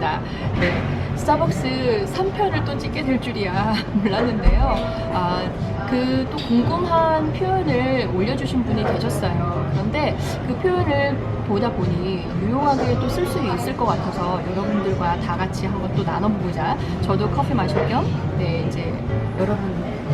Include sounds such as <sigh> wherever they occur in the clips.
맞습니다. 네. 스타벅스 3편을 또 찍게 될 줄이야 <laughs> 몰랐는데요. 아, 그 또 궁금한 표현을 올려주신 분이 계셨어요. 그런데 그 표현을 보다 보니 유용하게 또 쓸 수 있을 것 같아서 여러분들과 다 같이 한번 또 나눠보자. 저도 커피 마실 겸, 네, 이제 여러분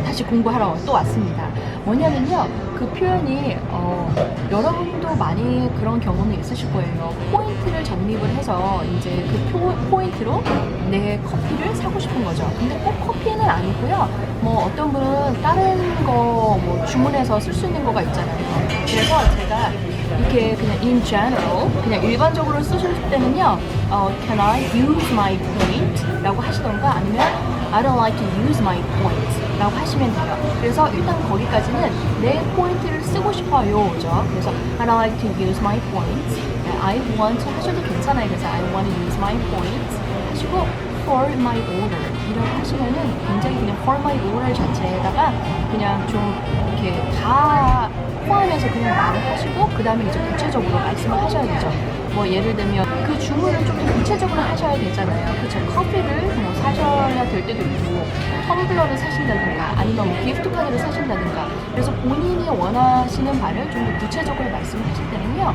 다시 공부하러 또 왔습니다. 뭐냐면요. 그 표현이, 어, 여러분도 많이 그런 경험이 있으실 거예요. 포인트를 적립을 해서 이제 그 표, 포인트로 내 커피를 사고 싶은 거죠. 근데 꼭 커피는 아니고요. 뭐 어떤 분은 다른 거 뭐 주문해서 쓸 수 있는 거가 있잖아요. 그래서 제가 이렇게 그냥 in general 그냥 일반적으로 쓰실 때는요. 어, can I use my point? 라고 하시던가 아니면 I don't like to use my point 라고 하시면 돼요. 그래서 일단 거기까지는 내 포인트를 쓰고 싶어요. 죠 그래서 I don't like to use my point. 네, I want 하셔도 괜찮아요. 그래서 I want to use my point 하시고 for my order 이라고 하시면은 굉장히 그냥 for my order 자체에다가 그냥 좀 이렇게 다 포함해서 그냥 말을 하시고 그 다음에 이제 구체적으로 말씀을 하셔야 되죠. 뭐 예를 들면 그 주문을 좀 더 구체적으로 하셔야 되잖아요. 그쵸? 커피를 뭐 사셔야 될 때도 있고 텀블러를 사신다든가 아니면 뭐 기프트 카드를 사신다든가 그래서 본인이 원하시는 바를 좀 더 구체적으로 말씀을 하실 때는요.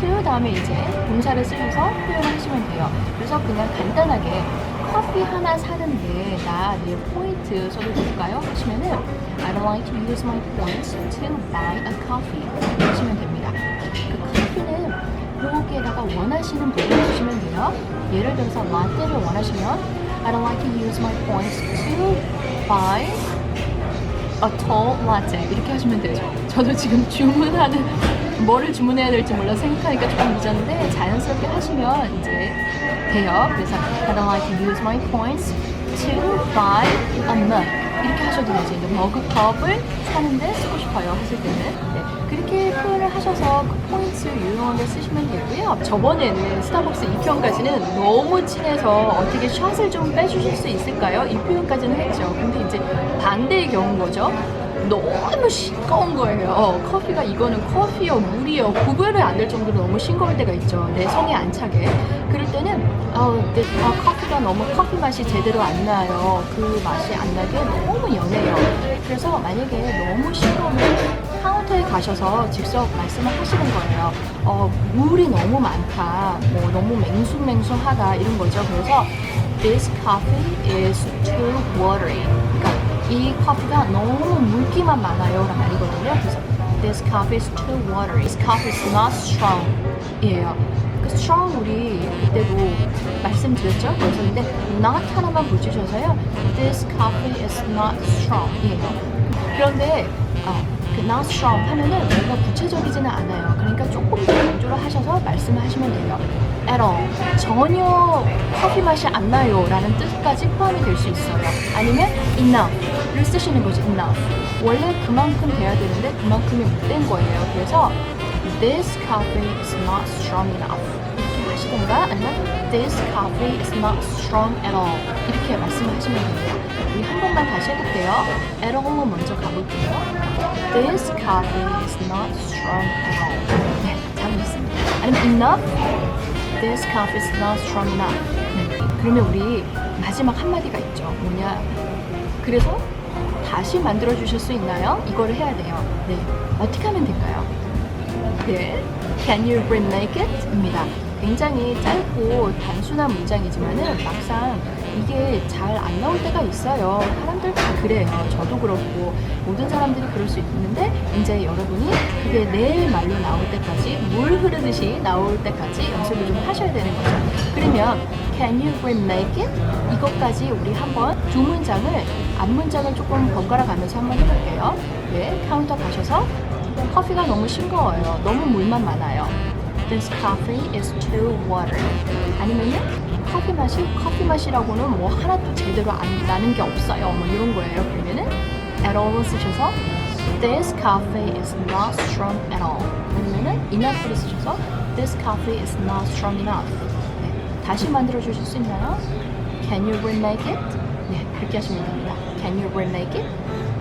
to 다음에 이제 동사를 쓰셔서 표현하시면 돼요. 그래서 그냥 간단하게 커피 하나 사는데 나 내 포인트 써도 될까요? 하시면은 I don't like to use my points to buy a coffee 하시면 됩니다. 그 거기에다가 원하시는 부분을 주시면 돼요. 예를 들어서 라떼를 원하시면 I don't like to use my points to buy a tall latte 이렇게 하시면 되죠. 저도 지금 주문하는 뭐를 주문해야 될지 몰라 생각하니까 조금 늦었는데 자연스럽게 하시면 이제 돼요. 그래서 I don't like to use my points to buy a mug 이렇게 하셔도 되죠. 이제 머그컵을 사는데 쓰고 싶어요 하실 때는 네. 그렇게 표현을 하셔서 그 포인트 유용하게 쓰시면 되고요. 저번에는 스타벅스 2편까지는 너무 친해서 어떻게 샷을 좀 빼주실 수 있을까요? 이 표현까지는 했죠. 근데 이제 반대의 경우인 거죠. 너무 싱거운 거예요. 커피가 이거는 커피요, 물이요. 구별이 안 될 정도로 너무 싱거울 때가 있죠. 내 성에 안 차게. 그럴 때는 아, 내, 아, 커피가 너무 커피 맛이 제대로 안 나요. 그 맛이 안 나게 너무 연해요. 그래서 만약에 너무 싱거우면 카운터에 가셔서 직접 말씀을 하시는 거예요. 어, 물이 너무 많다. 뭐 너무 맹숭맹숭하다 이런 거죠. 그래서 this coffee is too watery. 그러니까 이 커피가 너무 물기만 많아요 라는 말이거든요. 그래서 this coffee is too watery. This coffee is not strong. 이에요. 그 strong 우리 이때도 말씀드렸죠? 그래서 근데 not 하나만 붙이셔서요. This coffee is not strong. 이에요. 그런데 어, 그 not strong 하면은 뭔가 구체적이지는 않아요. 그러니까 조금 더 강조를 하셔서 말씀을 하시면 돼요. At all. 전혀 커피 맛이 안 나요. 라는 뜻까지 포함이 될 수 있어요. 아니면 enough를 쓰시는 거죠. enough. 원래 그만큼 돼야 되는데 그만큼이 못 된 거예요. 그래서 this coffee is not strong enough. 이렇게 하시던가 아니면 this coffee is not strong at all. 이렇게 말씀을 하시면 됩니다. 우리 한 번만 다시 해볼게요. at all은 먼저 가볼게요. This coffee is not strong at all. 네, 잘하셨습니다. 아니면 enough. This coffee is not strong enough. 네. 그러면 우리 마지막 한마디가 있죠. 뭐냐. 그래서 다시 만들어 주실 수 있나요? 이거를 해야 돼요. 네. 어떻게 하면 될까요? 네. Can you remake it? 입니다. 굉장히 짧고 단순한 문장이지만은 막상 이게 잘 안 나올 때가 있어요. 사람들 다 그래요. 저도 그렇고 모든 사람들이 그럴 수 있는데 이제 여러분이 그게 내 말로 나올 때까지 물 흐르듯이 나올 때까지 연습을 좀 하셔야 되는 거죠. 그러면 Can you remake it? 이것까지 우리 한번 두 문장을 앞 문장을 조금 번갈아 가면서 한번 해볼게요. 네, 카운터 가셔서 커피가 너무 싱거워요. 너무 물만 많아요. This coffee is too watery. 아니면은 커피 맛이 커피 맛이라고는 뭐 하나도 제대로 안 나는 게 없어요. 뭐 이런 거예요. 그러면은 at all을 쓰셔서 This coffee is not strong at all. 아니면은 enough를 쓰셔서 This coffee is not strong enough. 네, 다시 만들어 주실 수 있나요? Can you remake it? 네, 그렇게 하시면 됩니다. Can you remake it?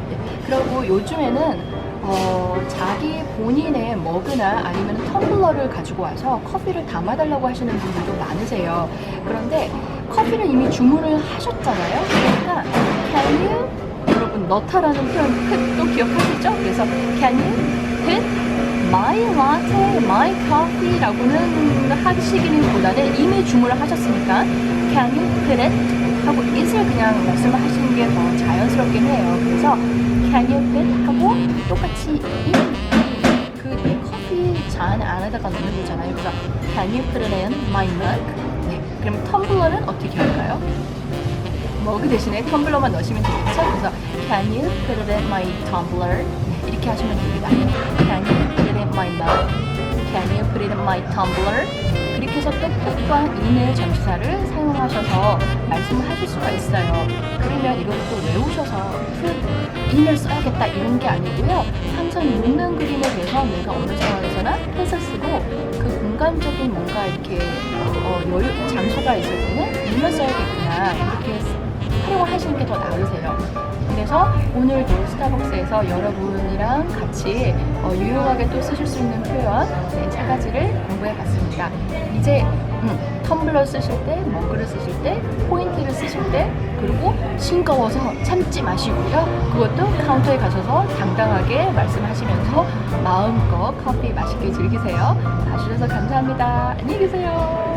네, 그리고 요즘에는 어, 자기 본인의 머그나 아니면 텀블러를 가지고 와서 커피를 담아달라고 하시는 분들도 많으세요. 그런데 커피를 이미 주문을 하셨잖아요. 그러니까 can you 여러분 넣다라는 표현 그또 기억하시죠? 그래서 can you my latte, my coffee라고는 하시기보다는 이미 주문을 하셨으니까 can you put it 하고 it을 그냥 말씀을 하시는 게 더 자연스럽긴 해요. 그래서 can you put 하고 똑같이 in 그 커피 잔 안에다가 넣는 거잖아요. 그래서 can you put it in my mug? 네. 그럼 텀블러는 어떻게 할까요? 머그 대신에 텀블러만 넣으시면 되겠죠? 그래서 can you put it in my tumbler? 네, 이렇게 하시면 됩니다. can you my tumbler? 그렇게 해서 또 put과 in의 전치사를 사용하셔서 말씀을 하실 수가 있어요. 그러면 또 외우셔서 in을 써야겠다 이런 게 아니고요. 항상 읽는 그림에 대해서 내가 어느 상황에서나 put을 쓰고 그 공간적인 뭔가 이렇게 어, 여유 장소가 있을 때는 in을 써야겠구나 이렇게 활용하시는 게 더 나으세요. 그래서 오늘도 스타벅스에서 여러분이랑 같이 어, 유용하게 또 쓰실 수 있는 표현 네, 세 가지를 공부해 봤습니다. 이제 음, 텀블러 쓰실 때, 머그를 쓰실 때, 포인트를 쓰실 때, 그리고 싱거워서 참지 마시고요. 그것도 카운터에 가셔서 당당하게 말씀하시면서 마음껏 커피 맛있게 즐기세요. 봐주셔서 감사합니다. 안녕히 계세요.